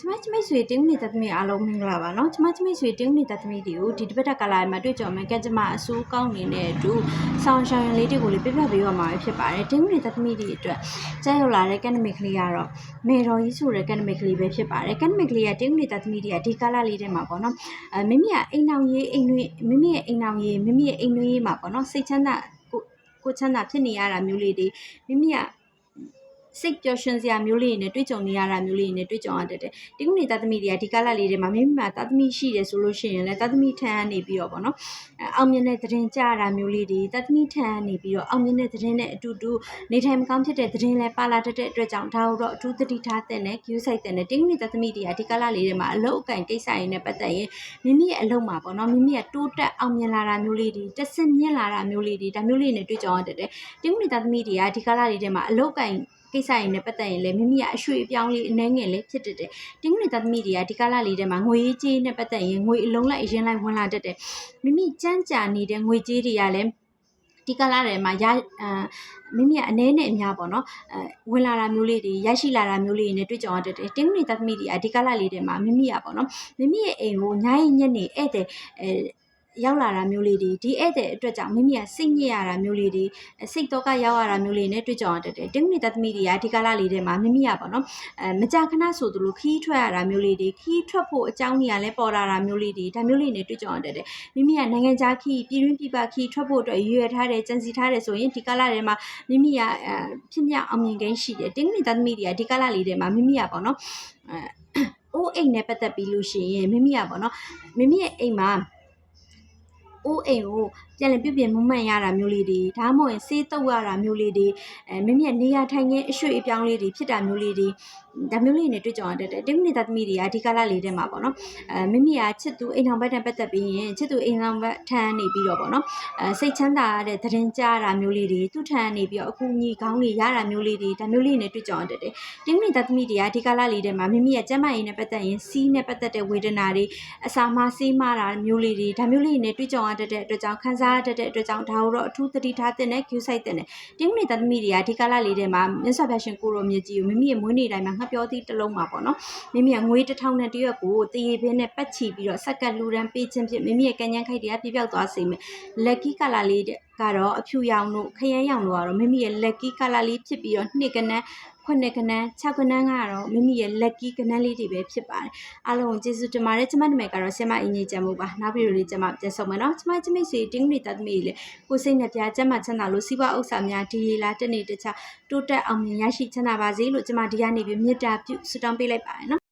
ကျမကျမိတ်ဆွေတင်းနေတသမီအားလုံးမင်္ဂလာပါနော်ကျမကျမိတ်ဆွေတင်းနေတသမီတွေကိုဒီတစ်ပတ်တက်ကလာမှာတွေ့ကြုံမယ်ကဲကျမအစိုးကောင်းနေတဲ့အတူဆောင်းရှောင်းရင်လေးတွေကိုလည်းပြပြပေးရမှာဖြစ်ပါတယ်တင်းနေတသမီတွေအတွက်ကြက်ရောက်လာတဲ့ကက်နမစ်ကလေးကတော့မေတော်ကြီးဆိုတဲ့ကက်နမစ်ကလေးပဲဖြစ်ပါတယ်ကက်နမစ်ကလေးကတင်းနေတသမီတွေကဒီကာလလေးထဲမှာပေါ့နော်အဲမိမိကအိမ်အောင်ရေးအိမ်တွင်မိမိရဲ့အိမ်အောင်ရေးမိမိရဲ့အိမ်တွင်ရေးမှာပေါ့နော်စိတ်ချမ်းသာကိုချမ်းသာဖြစ်နေရတာမျိုးလေးတွေမိမိက စိတ်ပျော်ရွှင်စရာမျိုးလေးတွေနဲ့တွေ့ကြုံနေရတာမျိုးလေးတွေနဲ့တွေ့ကြုံရတတ်တယ်။ဒီကုနေသားသမီးတွေကဒီကာလလေးတွေမှာမိမိမှာသားသမီးရှိတယ်ဆိုလို့ရှိရင်လည်းသားသမီးထမ်းနေပြီးတော့ဗောနော်။အဲအောင်မြင်တဲ့သတင်းကြရတာမျိုးလေးတွေသားသမီးထမ်းနေပြီးတော့အောင်မြင်တဲ့သတင်းနဲ့အတူတူနေထိုင်မကောင်းဖြစ်တဲ့သတင်းလည်းပါလာတတ်တဲ့အတွက်ကြောင့်ဒါကိုတော့အထူးသတိထားတဲ့နဲ့ queue site တဲ့နဲ့ဒီကုနေသားသမီးတွေကဒီကာလလေးတွေမှာအလုပ်အကန့်ကိစ္စရင်းနဲ့ပတ်သက်ရင်မိမိရဲ့အလုပ်မှာဗောနော်မိမိရဲ့တိုးတက်အောင်မြင်လာတာမျိုးလေးတွေတက်ဆင့်မြင့်လာတာမျိုးလေးတွေဒါမျိုးလေးနဲ့တွေ့ကြုံရတတ်တယ်။ဒီကုနေသားသမီးတွေကဒီကာလလေးတွေမှာအလုပ်အကန့် ကိစ္စရင်းနဲ့ပတ်သက်ရင်လည်းမိမိကအရွှေအပြောင်းလေးအနှဲငယ်လေးဖြစ်တတ်တယ်။တင်းငွေသားသမီးတွေကဒီကာလလေးထဲမှာငွေရေးကြေးနဲ့ပတ်သက်ရင်ငွေအလုံးလိုက်အရင်လိုက်ဝင်လာတတ်တယ်။မိမိကြမ်းကြာနေတဲ့ငွေကြေးတွေကလည်းဒီကာလထဲမှာရအာမိမိကအနည်းနဲ့အများပေါ့နော်အဲဝင်လာတာမျိုးလေးတွေရရှိလာတာမျိုးလေးတွေနဲ့တွေ့ကြုံရတတ်တယ်တင်းငွေသားသမီးတွေကဒီကာလလေးထဲမှာမိမိကပေါ့နော်မိမိရဲ့အိမ်ကိုညာရင်ညက်နေဧည့်သည်အဲ ရောက်လာတာမျိုးလေးတွေဒီဧည့်သည်အတွက်ကြောင့်မိမိကစိတ်ညစ်ရတာမျိုးလေးတွေစိတ်တော့ကရောက်ရတာမျိုးလေးနဲ့တွေ့ကြုံရတတ်တယ်တင်းငွေသားသမီးတွေကဒီကာလလေးထဲမှာမိမိကပေါ့နော်အဲမကြာခဏဆိုသလိုခီးထွက်ရတာမျိုးလေးတွေခီးထွက်ဖို့အကြောင်းကြီးကလည်းပေါ်လာတာမျိုးလေးတွေဒါမျိုးလေးနဲ့တွေ့ကြုံရတတ်တယ်မိမိကနိုင်ငံခြားခီးပြည်တွင်းပြည်ပခီးထွက်ဖို့အတွက်ရွေးထားတယ်ကြံစီထားတယ်ဆိုရင်ဒီကာလထဲမှာမိမိကအဲဖြစ်မြောက်အောင်မြင်ကိန်းရှိတယ်တင်းငွေသားသမီးတွေကဒီကာလလေးထဲမှာမိမိကပေါ့နော်အဲအိုးအိမ်နဲ့ပတ်သက်ပြီးလို့ရှိရင်မိမိကပေါ့နော်မိမိရဲ့အိမ်မှာ အိုးအိမ်ကိုပြန်လည်ပြုပြင်မမှန်ရတာမျိုးလေးတွေဒါမှမဟုတ်ရင်စေးတုပ်ရတာမျိုးလေးတွေအဲမိမိရဲ့နေရာထိုင်ခင်းအရွှေ့အပြောင်းလေးတွေဖြစ်တာမျိုးလေးတွေဒါမျိုးလေးနဲ့တွေ့ကြုံရတတ်တယ်တင်းမိသားသမီးတွေကဒီကာလလေးထဲမှာပေါ့နော်အဲမိမိကချစ်သူအိမ်အောင်ဘက်တန်ပတ်သက်ပြီးရင်ချစ်သူအိမ်အောင်ဘက်ထမ်းနေပြီးတော့ပေါ့နော်အဲစိတ်ချမ်းသာရတဲ့သတင်းကြားတာမျိုးလေးတွေသူ့ထမ်းနေပြီးတော့အခုညီကောင်းတွေရတာမျိုးလေးတွေဒါမျိုးလေးနဲ့တွေ့ကြုံရတတ်တယ်တင်းမိသားသမီးတွေကဒီကာလလေးထဲမှာမိမိရဲ့ကျန်းမာရေးနဲ့ပတ်သက်ရင်စီးနဲ့ပတ်သက်တဲ့ဝေဒနာတွေအစာမဆေးမတာမျိုးလေးတွေဒါမျိုးလေးနဲ့တွေ့ကြုံရတတ်တဲ့အတွက်ကြောင့်ခံစားရတတ်တဲ့အတွက်ကြောင့်ဒါကိုတော့အထူးသတိထားတဲ့နဲ့ queue site တဲ့နဲ့တင်းမိသားသမီးတွေကဒီကာလလေးထဲမှာမြတ်စွာဘုရားရှင်ကိုရောမြတ်ကြီးကိုမိမိရဲ့မွေးနေ့တိုင်းမှာငှက်ပြောသည့်တစ်လုံးမှာပေါ့နော်မိမိကငွေတစ်ထောင်နဲ့တရွက်ကိုတရေပင်းနဲ့ပတ်ချီပြီးတော့စက်ကတ်လူရန်ပေးခြင်းဖြင့်မိမိရဲ့ကံញ្ញမ်းခိုက်တရားပြပြောက်သွားစေမယ် lucky color လေးတဲ့ကတော့အဖြူရောင်တို့ခရမ်းရောင်တို့ကတော့မိမိရဲ့ lucky color လေးဖြစ်ပြီးတော့နှစ်ကနန်း ခုနှစ်ကနန်း6ကနန်းကတော့မိမိရဲ့ lucky ကနန်းလေးတွေပဲဖြစ်ပါတယ်အားလုံးကိုကျေးဇူးတင်ပါတယ်ကျမနာမည်ကတော့ဆင်မအင်းကြီးကျမ်းမှုပါနောက်ဗီဒီယိုလေးကျမပြန်ဆောင်မယ်နော်ကျမကျမိတ်ဆွေတင်းနေတတ်သမီးလေးကိုစိတ်နဲ့ပြကျမချမ်းသာလို့စီးပွားဥစ္စာများဒီရီလာတက်နေတခြားတိုးတက်အောင်မြင်ရရှိချမ်းသာပါစေလို့ကျမဒီကနေ့ပြီးမေတ္တာပြုဆုတောင်းပေးလိုက်ပါတယ်နော်